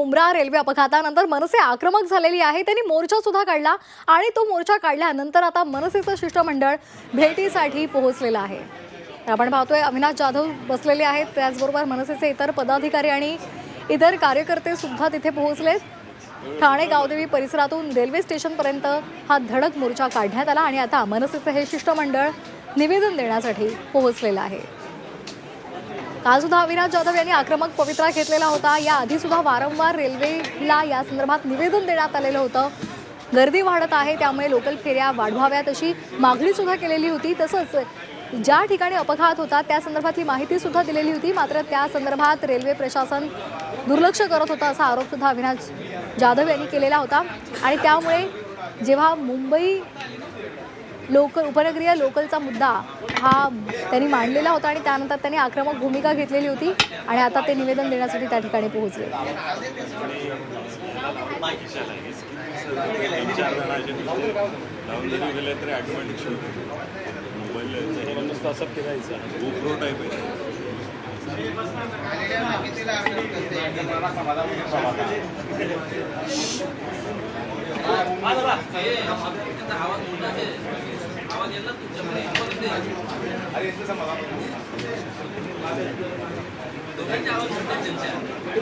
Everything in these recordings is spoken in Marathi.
मुंब्रा रेल्वे अपघातानंतर मनसे आक्रमक झालेली आहे. त्यांनी मोर्चा सुद्धा काढला आणि तो मोर्चा काढल्यानंतर आता मनसेचं शिष्टमंडळ भेटीसाठी पोहोचलेलं आहे. तर आपण पाहतोय अविनाश जाधव बसलेले आहेत. त्याचबरोबर मनसेचे इतर पदाधिकारी आणि इतर कार्यकर्ते सुद्धा तिथे पोहोचलेत ठाणे गावदेवी परिसरातून रेल्वे स्टेशनपर्यंत हा धडक मोर्चा काढण्यात आला आणि आता मनसेचं हे शिष्टमंडळ निवेदन देण्यासाठी पोहोचलेलं आहे. कालसुद्धा अविनाश जाधव यांनी आक्रमक पवित्रा घेतलेला होता. या आधी सुद्धा वारंवार रेल्वेला या संदर्भात निवेदन देण्यात आलेलं होतं. गर्दी वाढत आहे त्यामुळे लोकल फेऱ्या वाढवाव्यात अशी मागणी सुद्धा केलेली होती. तसंच ज्या ठिकाणी अपघात होता त्या संदर्भातली माहिती सुद्धा दिलेली होती. मात्र त्या संदर्भात रेल्वे प्रशासन दुर्लक्ष करत होतं असा आरोप सुद्धा अविनाश जाधव यांनी केलेला होता. आणि त्यामुळे जेव्हा मुंबई लोकल उपनगरीय लोकलचा मुद्दा हा त्यांनी मांडलेला होता आणि त्यानंतर त्यांनी आक्रमक भूमिका घेतलेली होती आणि आता ते निवेदन देण्यासाठी त्या ठिकाणी पोहोचले.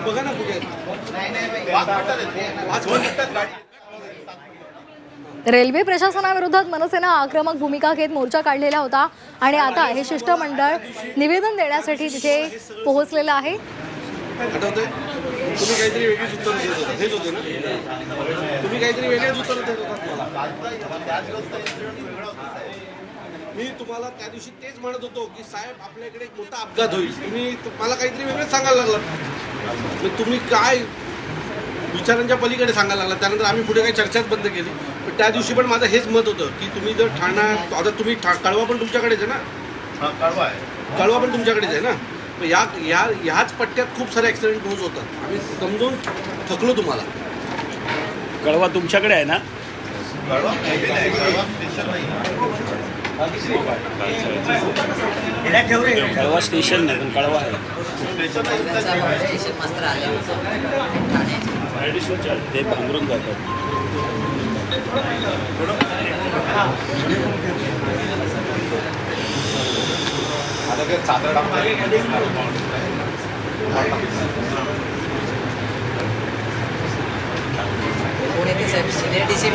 बघा ना कुठे रेल्वे प्रशासनाविरोधात मनसेनं आक्रमक भूमिका घेत मोर्चा काढलेला होता आणि आता हे शिष्टमंडळ निवेदन देण्यासाठी तिथे पोहोचलेलं आहे. आठवतंय? तुम्ही काहीतरी वेगळीच उत्तरं देत होता. हेच होते ना? तुम्ही काहीतरी वेगळेच उत्तरं देत मला. मी तुम्हाला त्या दिवशी तेच म्हणत होतो की साहेब आपल्याकडे एक मोठा अपघात होईल. तुम्ही मला काहीतरी वेगळंच सांगायला लागलात. मग तुम्ही काय विचारांच्या पलीकडे सांगायला लागला त्यानंतर आम्ही पुढे काही चर्चाच बंद केली. पण त्या दिवशी पण माझं हेच मत होतं की तुम्ही जर ठाणा आता तुम्ही कळवा पण तुमच्याकडेच आहे ना? कळवा आहे. कळवा पण तुमच्याकडेच आहे ना? या या ह्याच पट्ट्यात खूप सारे ॲक्सिडेंट रोज होतात. आम्ही समजून थकलो तुम्हाला. कळवा तुमच्याकडे आहे ना? कळवा स्टेशन नाही पण कळवा आहे. ते भांगरून जातात. येते साहेब? Senior D C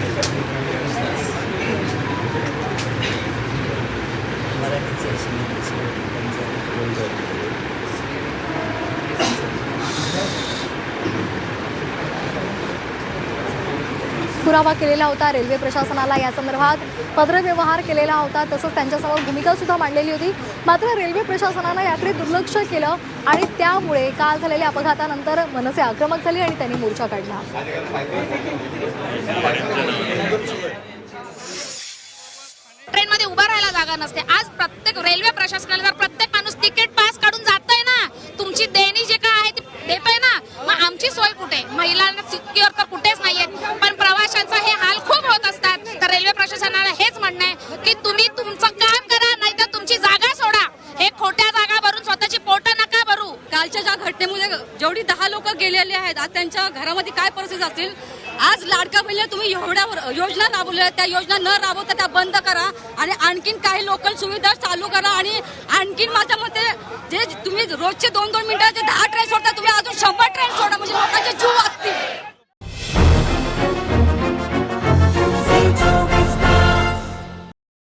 Thank you. पुरावा केलेला होता. रेल्वे प्रशासनाला या संदर्भात पत्रव्यवहार केलेला होता. तसंच त्यांच्यासमोर भूमिका सुद्धा मांडलेली होती. मात्र रेल्वे प्रशासनानं याकडे दुर्लक्ष केलं आणि त्यामुळे काल झालेल्या अपघातानंतर मनसे आक्रमक झाली आणि त्यांनी मोर्चा काढला. ट्रेनमध्ये उभा राहायला जागा नसते. आज प्रत्येक रेल्वे प्रशासनाला जर प्रत्येक माणूस तिकीट पास काढून जातोय ना तुमची देणी जे काय आहे ती देतोय ना मग आमची सोय कुठे महिलांना सिक्युअर तर कुठेच नाहीये पण प्रवाशांचा हे हाल खूप होत असतात तर रेल्वे प्रशासनाला हेच म्हणणं आहे की तुम्ही तुमचं काम करा नाहीतर तुमची जागा सोडा हे खोट्या जागा भरून स्वतःची पोट नका भरू कालच्या ज्या घटनेमुळे जेवढी दहा लोक गेलेली आहेत आज त्यांच्या घरामध्ये काय परिस्थिती असतील आज लाडका बहिणीला तुम्ही एवढ्या योजना राबवल्या त्या योजना न राबवता त्या बंद करा आणि आणखीन काही लोकल सुविधा चालू करा आणि आणखीन माझ्या मते जे तुम्ही रोजचे दोन दोन मिनिटाचे दहा ट्रेन सोडता तुम्ही